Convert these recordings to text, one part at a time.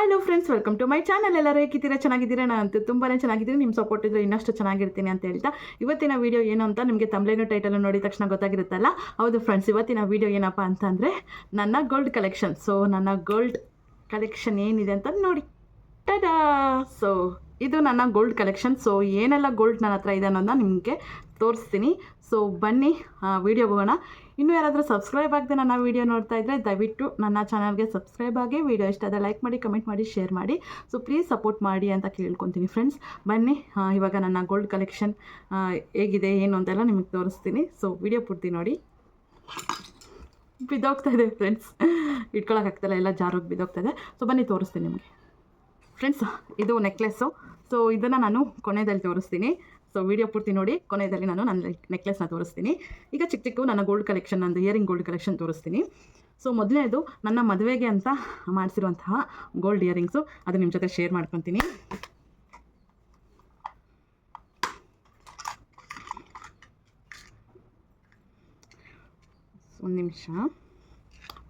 Hello friends welcome to my channel ಎಲ್ಲರೂ ಹೇಗಿದ್ದೀರಾ? ಚೆನ್ನಾಗಿದ್ದೀರಾ? ನಾನು ತುಂಬಾ ಚೆನ್ನಾಗಿದ್ದೀನಿ. ನಿಮ್ಮ ಸಪೋರ್ಟ್ ಇದ್ರೆ ಇನ್ನಷ್ಟು ಚೆನ್ನಾಗಿರ್ತೀನಿ ಅಂತ ಹೇಳ್ತಾ, ಇವತ್ತಿನ ವಿಡಿಯೋ ಏನು ಅಂತ ನಿಮಗೆ ತಮ್ಲೇನು ಟೈಟಲ್ ನೋಡಿದ ತಕ್ಷಣ ಗೊತ್ತಾಗಿರುತ್ತಲ್ಲ? ಹೌದು ಫ್ರೆಂಡ್ಸ್ ಇವತ್ತಿನ ವಿಡಿಯೋ ಏನಪ್ಪ ಅಂತಂದರೆ, ನನ್ನ ಗೋಲ್ಡ್ ಕಲೆಕ್ಷನ್ ಸೊ ನನ್ನ ಗೋಲ್ಡ್ ಕಲೆಕ್ಷನ್ ಏನಿದೆ ಅಂತ ನೋಡಿ. ಟಡಾ ಸೊ ಇದು ನನ್ನ ಗೋಲ್ಡ್ ಕಲೆಕ್ಷನ್ ಸೊ ಏನೆಲ್ಲ ಗೋಲ್ಡ್ ನನ್ನ ಹತ್ರ ಇದೆ ಅನ್ನೋದನ್ನ ನಿಮಗೆ ತೋರಿಸ್ತೀನಿ. ಸೊ ಬನ್ನಿ ವೀಡಿಯೋ ಹೋಗೋಣ. ಇನ್ನೂ ಯಾರಾದರೂ ಸಬ್ಸ್ಕ್ರೈಬ್ ಆಗದೆ ನನ್ನ ವೀಡಿಯೋ ನೋಡ್ತಾ ಇದ್ದರೆ ದಯವಿಟ್ಟು ನನ್ನ ಚಾನಲ್ಗೆ ಸಬ್ಸ್ಕ್ರೈಬ್ ಆಗಿ ವಿಡಿಯೋ ಇಷ್ಟ ಆದರೆ ಲೈಕ್ ಮಾಡಿ ಕಮೆಂಟ್ ಮಾಡಿ ಶೇರ್ ಮಾಡಿ. ಸೊ ಪ್ಲೀಸ್ ಸಪೋರ್ಟ್ ಮಾಡಿ ಅಂತ ಕೇಳ್ಕೊತೀನಿ ಫ್ರೆಂಡ್ಸ್ ಬನ್ನಿ ಇವಾಗ ನನ್ನ ಗೋಲ್ಡ್ ಕಲೆಕ್ಷನ್ ಹೇಗಿದೆ, ಏನು ಅಂತೆಲ್ಲ ನಿಮಗೆ ತೋರಿಸ್ತೀನಿ. ಸೊ ವಿಡಿಯೋ ಪೂರ್ತಿ ನೋಡಿ. ಬಿದ್ದೋಗ್ತಾ ಇದೆ ಫ್ರೆಂಡ್ಸ್ ಇಟ್ಕೊಳಕ್ಕಾಗ್ತಾಯಿಲ್ಲ ಎಲ್ಲ ಜಾರೋಗಿ ಬಿದ್ದೋಗ್ತಾ ಇದೆ. ಸೊ ಬನ್ನಿ ತೋರಿಸ್ತೀನಿ ನಿಮಗೆ. ಫ್ರೆಂಡ್ಸ್ ಇದು ನೆಕ್ಲೆಸ್ಸು ಸೊ ಇದನ್ನು ನಾನು ಕೊನೆಯಲ್ಲಿ ತೋರಿಸ್ತೀನಿ. ಸೊ ವಿಡಿಯೋ ಪೂರ್ತಿ ನೋಡಿ. ಕೊನೆಯಲ್ಲಿ ನಾನು ನನ್ನ ನೆಕ್ಲೆಸ್ನ ತೋರಿಸ್ತೀನಿ. ಈಗ ಚಿಕ್ಕ ಚಿಕ್ಕ ನನ್ನ ಗೋಲ್ಡ್ ಕಲೆಕ್ಷನ್ ನಂದು ಇಯರಿಂಗ್ ಗೋಲ್ಡ್ ಕಲೆಕ್ಷನ್ ತೋರಿಸ್ತೀನಿ. ಸೊ ಮೊದಲನೇದು ನನ್ನ ಮದುವೆಗೆ ಅಂತ ಮಾಡಿಸಿರುವಂತಹ ಗೋಲ್ಡ್ ಇಯರಿಂಗ್ಸು ಅದು ನಿಮ್ಮ ಜೊತೆ ಶೇರ್ ಮಾಡ್ಕೊತೀನಿ. ಒಂದು ನಿಮಿಷ.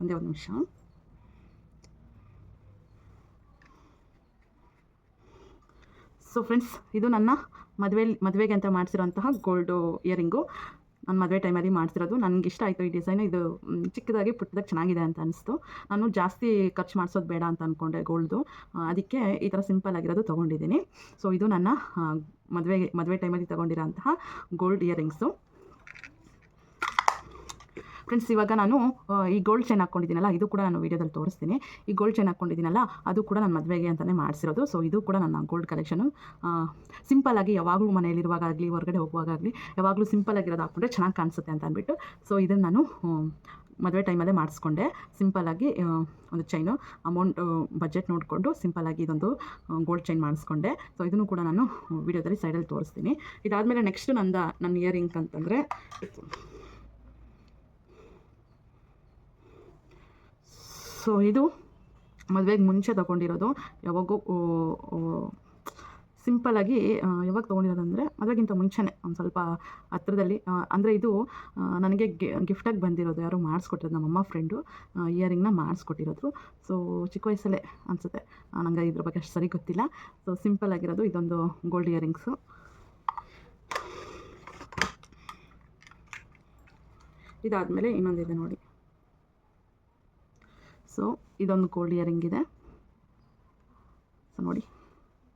ಒಂದೇ ಒಂದು ನಿಮಿಷ. ಸೊ ಫ್ರೆಂಡ್ಸ್ ಇದು ನನ್ನ ಮದುವೆ, ಮದುವೆಗೆ ಅಂತ ಮಾಡಿಸಿರೋಂತಹ ಗೋಲ್ಡು ಇಯರಿಂಗು ನಾನು ಮದುವೆ ಟೈಮಲ್ಲಿ ಮಾಡಿಸಿರೋದು. ನನಗೆ ಇಷ್ಟ ಆಯಿತು ಈ ಡಿಸೈನ್ ಇದು ಚಿಕ್ಕದಾಗಿ ಪುಟ್ಟದಾಗ ಚೆನ್ನಾಗಿದೆ ಅಂತ ಅನಿಸ್ತು. ನಾನು ಜಾಸ್ತಿ ಖರ್ಚು ಮಾಡಿಸೋದು ಬೇಡ ಅಂತ ಅಂದ್ಕೊಂಡೆ ಗೋಲ್ಡು ಅದಕ್ಕೆ ಈ ಥರ ಸಿಂಪಲ್ ಆಗಿರೋದು ತೊಗೊಂಡಿದ್ದೀನಿ. ಸೊ ಇದು ನನ್ನ ಮದುವೆಗೆ, ಮದುವೆ ಟೈಮಲ್ಲಿ ತೊಗೊಂಡಿರೋಂತಹ ಗೋಲ್ಡ್ ಇಯರಿಂಗ್ಸು ಫ್ರೆಂಡ್ಸ್ ಇವಾಗ ನಾನು ಈ ಗೋಲ್ಡ್ ಚೈನ್ ಹಾಕ್ಕೊಂಡಿದ್ದೀನಲ್ಲ ಇದು ಕೂಡ ನಾನು ವೀಡಿಯೋದಲ್ಲಿ ತೋರಿಸ್ತೀನಿ. ಈ ಗೋಲ್ಡ್ ಚೈನ್ ಹಾಕ್ಕೊಂಡಿದ್ದೀನಲ್ಲ ಅದು ಕೂಡ ನನ್ನ ಮದುವೆಗೆ ಅಂತಲೇ ಮಾಡಿಸಿರೋದು. ಸೊ ಇದು ಕೂಡ ನನ್ನ ಗೋಲ್ಡ್ ಕಲೆಕ್ಷನು ಸಿಂಪಲ್ಲಾಗಿ ಯಾವಾಗಲೂ ಮನೆಯಲ್ಲಿರುವಾಗಲಿ ಹೊರಗಡೆ ಹೋಗುವಾಗಲಿ ಯಾವಾಗಲೂ ಸಿಂಪಲ್ಲಾಗಿರೋದು ಹಾಕ್ಕೊಂಡ್ರೆ ಚೆನ್ನಾಗಿ ಕಾಣಿಸುತ್ತೆ ಅಂತ ಅಂದ್ಬಿಟ್ಟು ಸೊ ಇದನ್ನು ನಾನು ಮದುವೆ ಟೈಮಲ್ಲೇ ಮಾಡಿಸ್ಕೊಂಡೆ. ಸಿಂಪಲ್ಲಾಗಿ ಒಂದು ಚೈನು ಅಮೌಂಟ್ ಬಜೆಟ್ ನೋಡಿಕೊಂಡು ಸಿಂಪಲ್ಲಾಗಿ ಇದೊಂದು ಗೋಲ್ಡ್ ಚೈನ್ ಮಾಡಿಸ್ಕೊಂಡೆ. ಸೊ ಇದನ್ನು ಕೂಡ ನಾನು ವೀಡಿಯೋದಲ್ಲಿ ಸೈಡಲ್ಲಿ ತೋರಿಸ್ತೀನಿ. ಇದಾದಮೇಲೆ ನೆಕ್ಸ್ಟ್ ನಂದ, ನನ್ನ ಇಯರಿಂಗ್ ಅಂತಂದರೆ ಸೊ ಇದು ಮದುವೆಗೆ ಮುಂಚೆ ತಗೊಂಡಿರೋದು. ಯಾವಾಗೂ ಸಿಂಪಲಾಗಿ ಯಾವಾಗ ತೊಗೊಂಡಿರೋದಂದರೆ ಮದುವೆಗಿಂತ ಮುಂಚೆನೇ ಒಂದು ಸ್ವಲ್ಪ ಹತ್ರದಲ್ಲಿ. ಅಂದರೆ ಇದು ನನಗೆ ಗಿಫ್ಟಾಗಿ ಬಂದಿರೋದು. ಯಾರೋ ಮಾಡಿಸ್ಕೊಟ್ಟಿರೋದು, ನಮ್ಮಮ್ಮ ಫ್ರೆಂಡು ಇಯರಿಂಗ್ನ ಮಾಡಿಸ್ಕೊಟ್ಟಿರೋದು ಸೊ ಚಿಕ್ಕ ವಯಸ್ಸಲ್ಲೇ ಅನಿಸುತ್ತೆ. ನನಗೆ ಇದ್ರ ಬಗ್ಗೆ ಅಷ್ಟು ಸರಿ ಗೊತ್ತಿಲ್ಲ. ಸೊ ಸಿಂಪಲ್ ಆಗಿರೋದು ಇದೊಂದು ಗೋಲ್ಡ್ ಇಯರಿಂಗ್ಸು ಇದಾದಮೇಲೆ ಇನ್ನೊಂದಿದೆ ನೋಡಿ. ಸೊ ಇದೊಂದು ಗೋಲ್ಡ್ ಇಯರಿಂಗ್ ಇದೆ. ಸೊ ನೋಡಿ,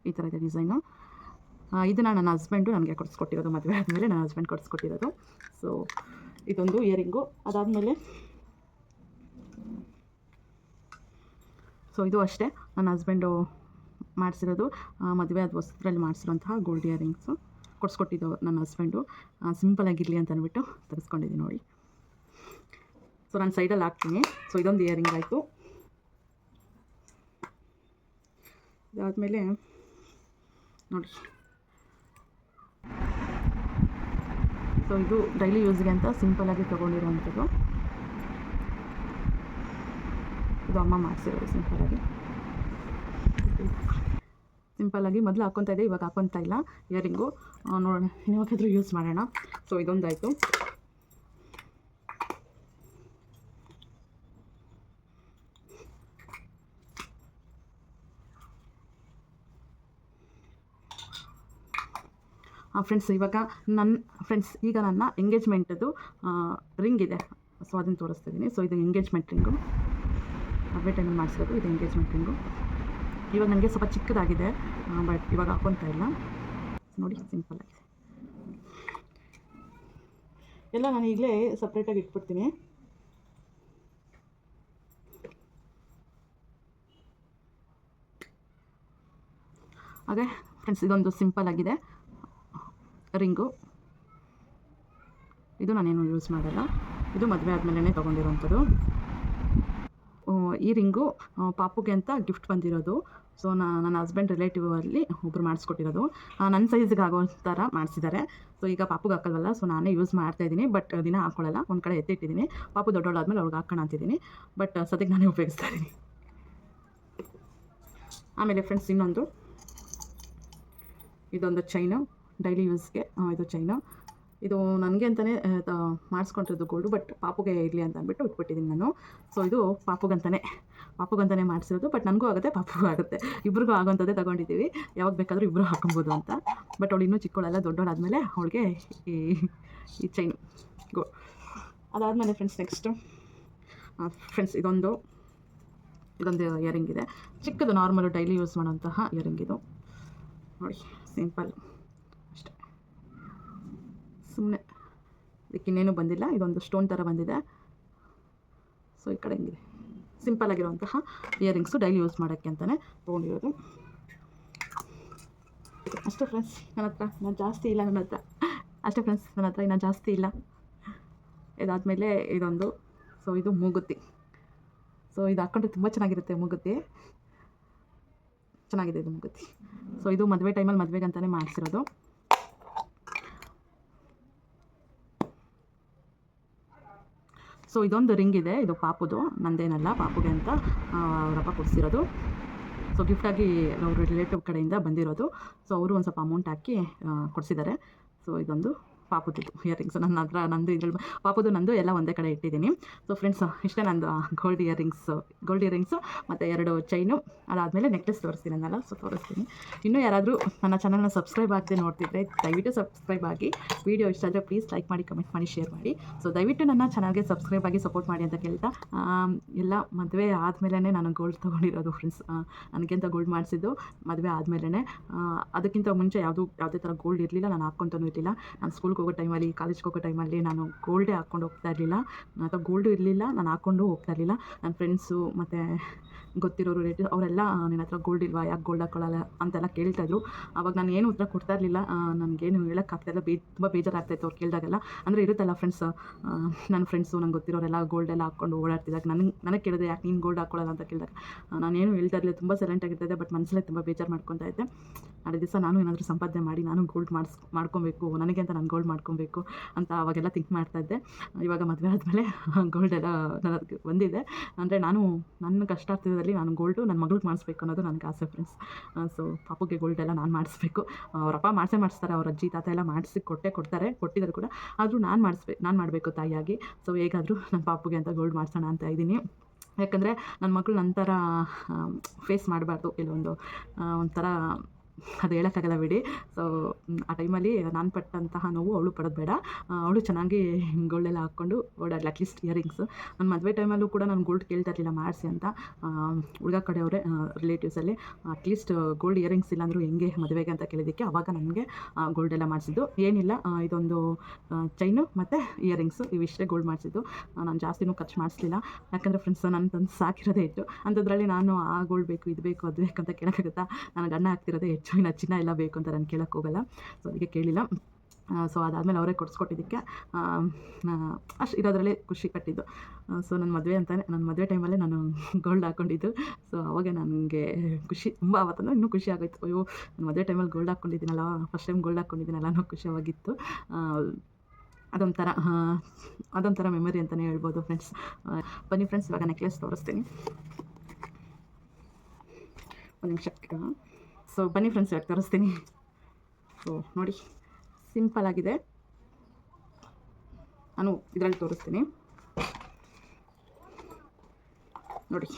ಈ ಥರ ಇದೆ ಡಿಸೈನು ಇದನ್ನು ನನ್ನ ಹಸ್ಬೆಂಡು ನನಗೆ ಕೊಡಿಸ್ಕೊಟ್ಟಿರೋದು, ಮದುವೆ ಆದಮೇಲೆ ನನ್ನ ಹಸ್ಬೆಂಡ್ ಕೊಡಿಸ್ಕೊಟ್ಟಿರೋದು. ಸೊ ಇದೊಂದು ಇಯರಿಂಗು ಅದಾದಮೇಲೆ ಸೊ ಇದು ಅಷ್ಟೇ. ನನ್ನ ಹಸ್ಬೆಂಡು ಮಾಡಿಸಿರೋದು ಮದುವೆ ಆದ ವಸ್ತ್ರದಲ್ಲಿ ಮಾಡಿಸಿರೋಂತಹ ಗೋಲ್ಡ್ ಇಯರಿಂಗ್ಸು ಕೊಡಿಸ್ಕೊಟ್ಟಿದ್ದು ನನ್ನ ಹಸ್ಬೆಂಡು ಸಿಂಪಲಾಗಿರಲಿ ಅಂತ ಅಂದ್ಬಿಟ್ಟು ತರಿಸ್ಕೊಂಡಿದ್ದೀನಿ ನೋಡಿ. ಸೊ ನಾನು ಸೈಡಲ್ಲಿ ಹಾಕ್ತೀನಿ. ಸೊ ಇದೊಂದು ಇಯರಿಂಗ್ ಆಯಿತು. ಇದಾದಮೇಲೆ ನೋಡಿ ಸೊ ಇದು ಡೈಲಿ ಯೂಸ್ಗೆ ಅಂತ ಸಿಂಪಲಾಗಿ ತೊಗೊಂಡಿರುವಂಥದ್ದು. ಇದು ಅಮ್ಮ ಮಾಡಿಸಿರೋದು ಸಿಂಪಲಾಗಿ ಸಿಂಪಲ್ಲಾಗಿ ಮೊದಲು ಹಾಕ್ಕೊತಾ ಇದೆ, ಇವಾಗ ಹಾಕ್ಕೊತಾ ಇಲ್ಲ. ಇಯರಿಂಗು ನೋಡೋಣ ಇವಾಗಾದರೂ ಯೂಸ್ ಮಾಡೋಣ. ಸೊ ಇದೊಂದಾಯಿತು. ಫ್ರೆಂಡ್ಸ್ ಇವಾಗ ನನ್ನ ಫ್ರೆಂಡ್ಸ್ ಈಗ ನನ್ನ ಎಂಗೇಜ್ಮೆಂಟದು ರಿಂಗ್ ಇದೆ. ಸೊ ಅದನ್ನು ತೋರಿಸ್ತಿದ್ದೀನಿ. ಸೊ ಇದು ಎಂಗೇಜ್ಮೆಂಟ್ ರಿಂಗು ಮದುವೆ ಟೈಮಲ್ಲಿ ಇದು ಎಂಗೇಜ್ಮೆಂಟ್ ರಿಂಗು ಇವಾಗ ನನಗೆ ಸ್ವಲ್ಪ ಚಿಕ್ಕದಾಗಿದೆ. ಬಟ್ ಇವಾಗ ಹಾಕ್ಕೊತಾ ಇಲ್ಲ. ನೋಡಿ ಸಿಂಪಲ್ ಆಗಿದೆ. ಎಲ್ಲ ನಾನು ಈಗಲೇ ಸಪ್ರೇಟಾಗಿ ಇಟ್ಬಿಡ್ತೀನಿ. ಹಾಗೆ ಫ್ರೆಂಡ್ಸ್ ಇದೊಂದು ಸಿಂಪಲ್ ಆಗಿದೆ. ರಿಂಗು. ಇದು ನಾನೇನು ಯೂಸ್ ಮಾಡಲ್ಲ. ಇದು ಮದುವೆ ಆದಮೇಲೆ ತೊಗೊಂಡಿರೋಂಥದ್ದು. ಈ ರಿಂಗು ಪಾಪುಗೆ ಅಂತ ಗಿಫ್ಟ್ ಬಂದಿರೋದು. ಸೊ ನನ್ನ ಹಸ್ಬೆಂಡ್ ರಿಲೇಟಿವ್ ಅಲ್ಲಿ ಒಬ್ರು ಮಾಡಿಸ್ಕೊಟ್ಟಿರೋದು. ನನ್ನ ಸೈಜ್ಗೆ ಆಗೋ ಥರ ಮಾಡಿಸಿದ್ದಾರೆ. ಸೊ ಈಗ ಪಾಪುಗೆ ಹಾಕಲ್ವಲ್ಲ ಸೊ ನಾನೇ ಯೂಸ್ ಮಾಡ್ತಾ ಇದ್ದೀನಿ. ಬಟ್ ದಿನ ಹಾಕೊಳ್ಳಲ್ಲ ಒಂದು ಕಡೆ ಎತ್ತಿಟ್ಟಿದ್ದೀನಿ. ಪಾಪು ದೊಡ್ಡವಳಾದ್ಮೇಲೆ ಅವ್ಳಿಗೆ ಹಾಕೋಣ ಅಂತಿದ್ದೀನಿ. ಬಟ್ ಸದ್ಯಕ್ಕೆ ನಾನೇ ಉಪಯೋಗಿಸ್ತಾ ಇದ್ದೀನಿ. ಆಮೇಲೆ ಫ್ರೆಂಡ್ಸ್ ಇನ್ನೊಂದು. ಇದೊಂದು ಚೈನು ಡೈಲಿ ಯೂಸ್ಗೆ ಇದು ಚೈನು. ಇದು ನನಗೆ ಅಂತಲೇ ಮಾಡಿಸ್ಕೊಂಡಿರೋದು ಗೋಲ್ಡು ಬಟ್ ಪಾಪುಗೆ ಇರಲಿ ಅಂತ ಅಂದ್ಬಿಟ್ಟು ಇಟ್ಬಿಟ್ಟಿದ್ದೀನಿ ನಾನು. ಸೊ ಇದು ಪಾಪುಗಂತಲೇ ಪಾಪುಗಂತಲೇ ಮಾಡಿಸಿರೋದು ಬಟ್ ನನಗೂ ಆಗುತ್ತೆ, ಪಾಪುಗೂ ಆಗುತ್ತೆ. ಇಬ್ರಿಗೂ ಆಗೋಂಥದ್ದೇ ತೊಗೊಂಡಿದ್ದೀವಿ. ಯಾವಾಗ ಬೇಕಾದರೂ ಇಬ್ಬರು ಹಾಕೊಬೋದು ಅಂತ. ಬಟ್ ಅವಳು ಇನ್ನೂ ಚಿಕ್ಕವಳೆಲ್ಲ ದೊಡ್ಡವಳಾದಮೇಲೆ ಅವಳಿಗೆ ಈ ಈ ಚೈನು ಗೋ ಅದಾದಮೇಲೆ ಫ್ರೆಂಡ್ಸ್ ನೆಕ್ಸ್ಟು ಫ್ರೆಂಡ್ಸ್ ಇದೊಂದು ಇದೊಂದು ಇಯರಿಂಗ್ ಇದೆ. ಚಿಕ್ಕದು ನಾರ್ಮಲು ಡೈಲಿ ಯೂಸ್ ಮಾಡೋಂತಹ ಇಯರಿಂಗ್ ಇದು. ನೋಡಿ ಸಿಂಪಲ್ ಸುಮ್ಮನೆ ಇದಕ್ಕೆ ಇನ್ನೇನು ಬಂದಿಲ್ಲ, ಇದೊಂದು ಸ್ಟೋನ್ ಥರ ಬಂದಿದೆ. ಸೊ ಈ ಕಡೆ ಹಿಂಗಿದೆ. ಸಿಂಪಲ್ ಆಗಿರುವಂತಹ ಇಯರಿಂಗ್ಸು ಡೈಲಿ ಯೂಸ್ ಮಾಡೋಕ್ಕೆ ಅಂತಲೇ ತೊಗೊಂಡಿರೋದು. ಅಷ್ಟೇ ಫ್ರೆಂಡ್ಸ್ ನನ್ನ ಹತ್ರ ನಾನು ಜಾಸ್ತಿ ಇಲ್ಲ ನನ್ನ ಹತ್ರ. ಅಷ್ಟೇ ಫ್ರೆಂಡ್ಸ್ ನನ್ನ ಹತ್ರ ಇನ್ನೂ ಜಾಸ್ತಿ ಇಲ್ಲ. ಇದಾದಮೇಲೆ ಇದೊಂದು ಸೊ ಇದು ಮೂಗುತ್ತಿ ಸೊ ಇದು ಹಾಕ್ಕೊಂಡ್ರೆ ತುಂಬ ಚೆನ್ನಾಗಿರುತ್ತೆ ಮೂಗುತ್ತಿ ಚೆನ್ನಾಗಿದೆ ಇದು ಮೂಗುತ್ತಿ ಸೊ ಇದು ಮದುವೆ ಟೈಮಲ್ಲಿ ಮದುವೆಗೆ ಅಂತಲೇ ಮಾಡಿಸಿರೋದು. ಸೊ ಇದೊಂದು ರಿಂಗ್ ಇದೆ. ಇದು ಪಾಪುದು. ನಂದೇನಲ್ಲ, ಪಾಪುಗೆ ಅಂತ ಅವರಪ್ಪ ಕೊಡಿಸಿರೋದು. ಸೊ ಗಿಫ್ಟಾಗಿ ಅವ್ರ ರಿಲೇಟಿವ್ ಕಡೆಯಿಂದ ಬಂದಿರೋದು. ಸೊ ಅವರು ಒಂದು ಸ್ವಲ್ಪ ಅಮೌಂಟ್ ಹಾಕಿ ಕೊಡಿಸಿದ್ದಾರೆ. ಸೊ ಇದೊಂದು ಪಾಪುದಿದ್ದು ಇಯರಿಂಗ್ಸ್ ನನ್ನ ಹತ್ರ, ನಂದು ಇದ್ರಲ್ಲಿ ಪಾಪುದು ನಂದು ಎಲ್ಲ ಒಂದೇ ಕಡೆ ಇಟ್ಟಿದ್ದೀನಿ. ಸೊ ಫ್ರೆಂಡ್ಸ್ ಇಷ್ಟೇ ನಂದು ಗೋಲ್ಡ್ ಇಯರಿಂಗ್ಸು ಗೋಲ್ಡ್ ಇಯರಿಂಗ್ಸು ಮತ್ತು ಎರಡು ಚೈನು ಅದಾದಮೇಲೆ ನೆಕ್ಲೆಸ್ ತೋರಿಸ್ತೀನಿ ಅನ್ನಲ್ಲ ಸೊ ತೋರಿಸ್ತೀನಿ. ಇನ್ನೂ ಯಾರಾದರೂ ನನ್ನ ಚಾನಲ್ನ ಸಬ್ಸ್ಕ್ರೈಬ್ ಆಗದೆ ನೋಡ್ತಿದ್ರೆ, ದಯವಿಟ್ಟು ಸಬ್ಸ್ಕ್ರೈಬ್ ಆಗಿ ವಿಡಿಯೋ ಇಷ್ಟ ಆದರೆ ಪ್ಲೀಸ್ ಲೈಕ್ ಮಾಡಿ ಕಮೆಂಟ್ ಮಾಡಿ ಶೇರ್ ಮಾಡಿ. ಸೊ ದಯವಿಟ್ಟು ನನ್ನ ಚಾನಲ್ಗೆ ಸಬ್ಸ್ಕ್ರೈಬ್ ಆಗಿ ಸಪೋರ್ಟ್ ಮಾಡಿ ಅಂತ ಕೇಳ್ತಾ ಎಲ್ಲ ಮದುವೆ ಆದಮೇಲೆ ನಾನು ಗೋಲ್ಡ್ ತೊಗೊಂಡಿರೋದು ಫ್ರೆಂಡ್ಸ್ ನನಗೆಂತ ಗೋಲ್ಡ್ ಮಾಡಿಸಿದ್ದು ಮದುವೆ ಆದಮೇಲೆ ಅದಕ್ಕಿಂತ ಮುಂಚೆ ಯಾವುದು, ಯಾವುದೇ ಥರ ಗೋಲ್ಡ್ ಇರಲಿಲ್ಲ, ನಾನು ಹಾಕ್ಕೊಂತನೂ ಇರಲಿಲ್ಲ. ನಾನು ಸ್ಕೂಲ್ಗೆ ಹೋಗೋ ಟೈಮಲ್ಲಿ ಕಾಲೇಜ್ಗೆ ಹೋಗೋ ಟೈಮಲ್ಲಿ ನಾನು ಗೋಲ್ಡೇ ಹಾಕ್ಕೊಂಡು ಹೋಗ್ತಾ ಇರಲಿಲ್ಲ. ಅಥವಾ ಗೋಲ್ಡು ಇರಲಿಲ್ಲ, ನಾನು ಹಾಕ್ಕೊಂಡು ಹೋಗ್ತಾ ಇರಲಿಲ್ಲ. ನನ್ನ ಫ್ರೆಂಡ್ಸು ಮತ್ತು ಗೊತ್ತಿರೋರು ರಿಲೇಟಿವ್ ಅವರೆಲ್ಲ ನಿನ್ನ ಹತ್ರ ಗೋಲ್ಡ್ ಇಲ್ವಾ? ಯಾಕೆ ಗೋಲ್ಡ್ ಹಾಕ್ಕೊಳ್ಳಲ್ಲ ಅಂತೆಲ್ಲ ಕೇಳ್ತಾಯಿದ್ರು ಅವಾಗ ನಾನು ಏನು ಉತ್ತರ ಕೊಡ್ತಾ ಇರಲಿಲ್ಲ. ನನಗೇನು ಹೇಳೋಕ್ಕಾಗ್ತಾಯಿಲ್ಲ ಬೇ ತುಂಬ ಬೇಜಾರಾಗ್ತಾಯಿತ್ತು ಅವ್ರು ಕೇಳಿದಾಗೆಲ್ಲ. ಅಂದರೆ ಇರುತ್ತಲ್ಲ ಫ್ರೆಂಡ್ಸ್ ನನ್ನ ಫ್ರೆಂಡ್ಸು ನಂಗೆ ಗೊತ್ತಿರೋರೆಲ್ಲ ಗೋಲ್ಡ್ ಎಲ್ಲ ಹಾಕ್ಕೊಂಡು ಓಡಾಡ್ತಿದ್ದಾಗ ನನಗೆ ನನಗೆ ಕೇಳಿದೆ ಯಾಕೆ ನೀನು ಗೋಲ್ಡ್ ಹಾಕೊಳ್ಳಲ್ಲ? ಅಂತ ಕೇಳಿದಾಗ ನಾನು ನಾನೇನು ಹೇಳ್ತಾ ಇರಲಿಲ್ಲ. ತುಂಬ ಸೈಲೆಂಟ್ ಇದೆ ಬಟ್ ಮನಸ್ಸಲ್ಲೇ ತುಂಬ ಬೇಜಾರು ಮಾಡ್ಕೊತಾ ಇದ್ದೆ. ನಾಳೆ ದಿವಸ ನಾನು ಏನಾದರೂ ಸಂಪಾದನೆ ಮಾಡಿ, ನಾನು ಗೋಲ್ಡ್ ಮಾಡಿಸ್, ಮಾಡ್ಕೊಬೇಕು. ನನಗೆ ಅಂತ ನಾನು ಗೋಲ್ಡ್ ಮಾಡ್ಕೊಬೇಕು ಅಂತ ಅವಾಗೆಲ್ಲ ಥಿಂಕ್ ಮಾಡ್ತಾಯಿದ್ದೆ ಇವಾಗ ಮದುವೆ ಆದಮೇಲೆ ಗೋಲ್ಡ್ ಎಲ್ಲ ನನಗೆ ಬಂದಿದೆ. ಅಂದರೆ ನಾನು ನನ್ನ ಕಷ್ಟಾರ್ಥದಲ್ಲಿ ನಾನು ಗೋಲ್ಡು ನನ್ನ ಮಗಳಿಗೆ ಮಾಡಿಸ್ಬೇಕು ಅನ್ನೋದು ನನಗೆ ಆಸೆ ಫ್ರೆಂಡ್ಸ್ ಸೊ ಪಾಪುಗೆ ಗೋಲ್ಡ್ ಎಲ್ಲ ನಾನು ಮಾಡಿಸ್ಬೇಕು. ಅವರಪ್ಪ ಮಾಡಿಸೇ ಮಾಡಿಸ್ತಾರೆ, ಅವ್ರ ಅಜ್ಜಿ, ತಾತ ಎಲ್ಲ ಮಾಡಿಸಿ ಕೊಟ್ಟೆ ಕೊಡ್ತಾರೆ, ಕೊಟ್ಟಿದ್ದಾರೆ ಕೂಡ. ಆದರೂ ನಾನು ಮಾಡಿಸ್ಬೇಕು ನಾನು ಮಾಡಬೇಕು ತಾಯಿಯಾಗಿ. ಸೊ ಹೇಗಾದರೂ ನನ್ನ ಪಾಪುಗೆ ಅಂತ ಗೋಲ್ಡ್ ಮಾಡಿಸೋಣ ಅಂತ ಇದ್ದೀನಿ. ಯಾಕಂದರೆ ನನ್ನ ಮಗಳು ನನ್ನ ಥರ ಫೇಸ್ ಮಾಡಬಾರ್ದು. ಕೆಲವೊಂದು ಒಂಥರ ಅದು ಹೇಳೋಕ್ಕಾಗಲ್ಲ ಬಿಡಿ. ಸೊ ಆ ಟೈಮಲ್ಲಿ ನಾನು ಪಟ್ಟಂತಹ ನೋವು ಅವಳು ಪಡೋದು ಬೇಡ. ಅವಳು ಚೆನ್ನಾಗಿ ಗೋಲ್ಡೆಲ್ಲ ಹಾಕ್ಕೊಂಡು ಓಡಾಡಲಿ ಅಟ್ಲೀಸ್ಟ್ ಇಯರಿಂಗ್ಸು ನನ್ನ ಮದುವೆ ಟೈಮಲ್ಲೂ ಕೂಡ ನಾನು ಗೋಲ್ಡ್ ಕೇಳ್ತಾ ಇರಲಿಲ್ಲ ಮಾಡಿಸಿ ಅಂತ. ಹುಡುಗ ಕಡೆಯವರೇ ರಿಲೇಟಿವ್ಸಲ್ಲಿ ಅಟ್ಲೀಸ್ಟ್ ಗೋಲ್ಡ್ ಇಯರಿಂಗ್ಸ್ ಇಲ್ಲಾಂದ್ರೂ ಹೆಂಗೆ ಮದುವೆಗೆ ಅಂತ ಕೇಳಿದ್ದಕ್ಕೆ ಅವಾಗ ನನಗೆ ಗೋಲ್ಡ್ ಎಲ್ಲ ಮಾಡಿಸಿದ್ದು. ಏನಿಲ್ಲ ಇದೊಂದು ಚೈನು ಮತ್ತು ಇಯರಿಂಗ್ಸು ಇವಿಷ್ಟೇ ಗೋಲ್ಡ್ ಮಾಡಿಸಿದ್ದು. ನಾನು ಜಾಸ್ತಿನೂ ಖರ್ಚು ಮಾಡಿಸ್ಲಿಲ್ಲ. ಯಾಕಂದರೆ ಫ್ರೆಂಡ್ಸ್ ನನ್ನ ತಂದು ಸಾಕಿರೋದೇ ಇತ್ತು ಅಂಥದ್ರಲ್ಲಿ ನಾನು ಆ ಗೋಲ್ಡ್ ಬೇಕು ಇದು ಬೇಕು ಅದು ಬೇಕು ಅಂತ ಕೇಳೋಕ್ಕಾಗುತ್ತಾ? ನನಗೆ ಅಣ್ಣ ಆಗ್ತಿರೋದೇ ಹೆಚ್ಚು ಇನ್ನು ಚಿನ್ನ ಎಲ್ಲ ಬೇಕು ಅಂತ ನಾನು ಕೇಳೋಕ್ಕೆ ಹೋಗಲ್ಲ. ಸೊ ಅದಕ್ಕೆ ಕೇಳಿಲ್ಲ. ಸೊ ಅದಾದಮೇಲೆ ಅವರೇ ಕೊಡಿಸ್ಕೊಟ್ಟಿದ್ದಕ್ಕೆ ಅಷ್ಟು ಇರೋದ್ರಲ್ಲೇ ಖುಷಿ ಪಟ್ಟಿದ್ದು. ಸೊ ನನ್ನ ಮದುವೆ ಅಂತಲೇ ನನ್ನ ಮದುವೆ ಟೈಮಲ್ಲೇ ನಾನು ಗೋಲ್ಡ್ ಹಾಕ್ಕೊಂಡಿದ್ದು ಸೊ ಅವಾಗ ನನಗೆ ಖುಷಿ, ತುಂಬ ಆವತ್ತಂದ್ರೆ ಇನ್ನೂ ಖುಷಿ ಆಗೋಯ್ತು. ಅಯ್ಯೋ, ನನ್ನ ಮದುವೆ ಟೈಮಲ್ಲಿ ಗೋಲ್ಡ್ ಹಾಕ್ಕೊಂಡಿದ್ದೀನಲ್ಲ ಫಸ್ಟ್ ಟೈಮ್ ಗೋಲ್ಡ್ ಹಾಕ್ಕೊಂಡಿದ್ದೀನಲ್ಲ ಅನ್ನೋ ಖುಷಿಯಾಗಿತ್ತು ಅದೊಂಥರ ಅದೊಂಥರ ಮೆಮೊರಿ ಅಂತಲೇ ಹೇಳ್ಬೋದು ಫ್ರೆಂಡ್ಸ್ ಬನ್ನಿ ಫ್ರೆಂಡ್ಸ್ ಇವಾಗ ನೆಕ್ಲೆಸ್ ತೋರಿಸ್ತೀನಿ. ಒಂದು ನಿಮಿಷ ಸೊ ಬನ್ನಿ ಫ್ರೆಂಡ್ಸ್ ಇವಾಗ ತೋರಿಸ್ತೀನಿ. ಸೊ ನೋಡಿ ಸಿಂಪಲ್ ಆಗಿದೆ. ನಾನು ಇದರಲ್ಲಿ ತೋರಿಸ್ತೀನಿ. ನೋಡಿ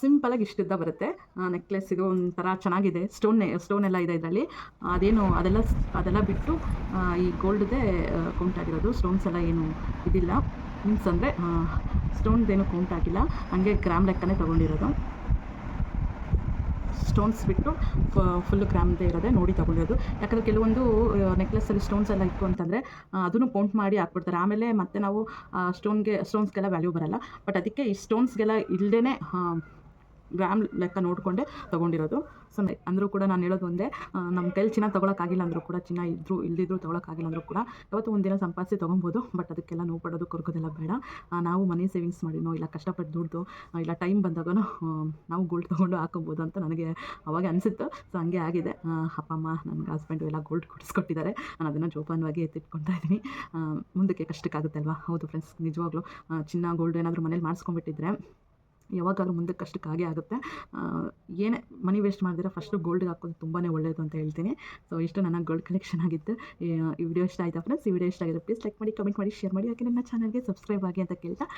ಸಿಂಪಲಾಗಿ ಇಷ್ಟಿದ್ದ ಬರುತ್ತೆ. ನೆಕ್ಲೆಸ್ ಇದು ಒಂಥರ ಚೆನ್ನಾಗಿದೆ. ಸ್ಟೋನ್ ಸ್ಟೋನ್ ಎಲ್ಲ ಇದೆ ಇದರಲ್ಲಿ. ಅದೇನು, ಅದೆಲ್ಲ ಅದೆಲ್ಲ ಬಿಟ್ಟು ಈ ಗೋಲ್ಡ್ದೇ ಕೌಂಟ್ ಆಗಿರೋದು. ಸ್ಟೋನ್ಸ್ ಎಲ್ಲ ಏನು ಇದಿಲ್ಲ. ಮೀನ್ಸ್ ಅಂದರೆ ಸ್ಟೋನ್ದೇನು ಕೌಂಟ್ ಆಗಿಲ್ಲ. ಹಂಗೆ ಗ್ರಾಮ್ ಲೆಕ್ಕನೇ ತೊಗೊಂಡಿರೋದು. ಸ್ಟೋನ್ಸ್ ಬಿಟ್ಟು ಫುಲ್ಲು ಗ್ರಾಮ್ದೇ ಇರೋದೆ ನೋಡಿ ತೊಗೊಳ್ಳೋದು ಯಾಕಂದರೆ ಕೆಲವೊಂದು ನೆಕ್ಲೆಸಲ್ಲಿ ಸ್ಟೋನ್ಸ್ ಎಲ್ಲ ಇತ್ತು ಅಂತಂದರೆ ಅದನ್ನು ಪೌಂಟ್ ಮಾಡಿ ಹಾಕ್ಬಿಡ್ತಾರೆ. ಆಮೇಲೆ ಮತ್ತೆ ನಾವು ಸ್ಟೋನ್ಗೆ ಸ್ಟೋನ್ಸ್ಗೆಲ್ಲ ವ್ಯಾಲ್ಯೂ ಬರಲ್ಲ. ಬಟ್ ಅದಕ್ಕೆ ಈ ಸ್ಟೋನ್ಸ್ಗೆಲ್ಲ ಇಲ್ಲದೇ ಗ್ರಾಮ್ ಲೆಕ್ಕ ನೋಡಿಕೊಂಡೆ ತೊಗೊಂಡಿರೋದು. ಸೊ ಅಂದರೂ ಕೂಡ ನಾನು ಹೇಳೋದು ಒಂದೇ ನಮ್ಮ ಕೈಲಿ ಚಿನ್ನ ತೊಗೊಳಕ್ಕಾಗಿಲ್ಲ ಅಂದರೂ ಕೂಡ, ಚಿನ್ನ ಇದ್ದರೂ ಇಲ್ದಿದ್ರು ತೊಗೊಳಕ್ಕಾಗಿಲ್ಲ ಅಂದರೂ ಕೂಡ, ಯಾವತ್ತೂ ಒಂದಿನ ಸಂಪಾದಿಸಿ ತೊಗೊಬೋದು, ಬಟ್ ಅದಕ್ಕೆಲ್ಲ ನೋವು ಪಡೋದು ಕೊರಗೋದೆಲ್ಲ ಬೇಡ. ನಾವು ಮನಿ ಸೇವಿಂಗ್ಸ್ ಮಾಡಿನೋ, ಇಲ್ಲ ಕಷ್ಟಪಟ್ಟು ದುಡ್ದು ಇಲ್ಲ ಟೈಮ್ ಬಂದಾಗೋ ನಾವು ಗೋಲ್ಡ್ ತೊಗೊಂಡು ಹಾಕೋಬೋದು ಅಂತ ನನಗೆ ಅವಾಗ ಅನಿಸಿತ್ತು. ಸೊ ಹಂಗೆ ಆಗಿದೆ. ಅಪ್ಪ, ಅಮ್ಮ ನನ್ನ ಹಸ್ಬೆಂಡು ಎಲ್ಲ ಗೋಲ್ಡ್ ಕೊಡಿಸ್ಕೊಟ್ಟಿದ್ದಾರೆ. ನಾನು ಅದನ್ನು ಜೋಪಾನವಾಗಿ ಎತ್ತಿಟ್ಕೊಳ್ತಾ ಇದ್ದೀನಿ. ಮುಂದಕ್ಕೆ ಕಷ್ಟಕ್ಕಾಗುತ್ತೆ ಅಲ್ವಾ ಹೌದು ಫ್ರೆಂಡ್ಸ್ ನಿಜವಾಗ್ಲೂ ಚಿನ್ನ ಗೋಲ್ಡ್ ಏನಾದರೂ ಮನೇಲಿ ಮಾಡಿಸ್ಕೊಂಡ್ಬಿಟ್ಟಿದ್ರೆ ಯಾವಾಗಾದ್ರೂ ಮುಂದಕ್ಕೆ ಕಷ್ಟಕ್ಕಾಗೇ ಆಗುತ್ತೆ. ಏನೇ ಮನಿ ವೇಸ್ಟ್ ಮಾಡಿದ್ರೆ ಫಸ್ಟು ಗೋಲ್ಡ್ಗೆ ಹಾಕೋದು ತುಂಬಾ ಒಳ್ಳೆಯದು ಅಂತ ಹೇಳ್ತೀನಿ. ಸೊ ಇಷ್ಟು ನನ್ನ ಗೋಲ್ಡ್ ಕಲೆಕ್ಷನ್ ಆಗಿತ್ತು. ಈ ವಿಡಿಯೋ ಇಷ್ಟ ಆಯಿತಾ ಫ್ರೆಂಡ್ಸ್ ಈ ವಿಡಿಯೋ ಇಷ್ಟ ಆಗಿದೆ ಪ್ಲೀಸ್ ಲೈಕ್ ಮಾಡಿ ಕಮೆಂಟ್ ಮಾಡಿ ಶೇರ್ ಮಾಡಿ. ಯಾಕೆ ನನ್ನ ಚಾನಲ್ಗೆ ಸಬ್ಸ್ಕ್ರೈಬ್ ಆಗಿ ಅಂತ ಕೇಳ್ತಾ?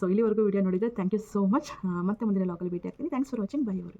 ಸೊ ಇಲ್ಲಿವರೆಗೂ ವಿಡಿಯೋ ನೋಡಿದರೆ ಥ್ಯಾಂಕ್ ಯು ಸೋ ಮಚ್ ಮತ್ತೆ ಮುಂದಿನ ಲಾಗಲ್ಲಿ ಭೇಟಿ ಆಗ್ತೀನಿ thanks for watching bye hour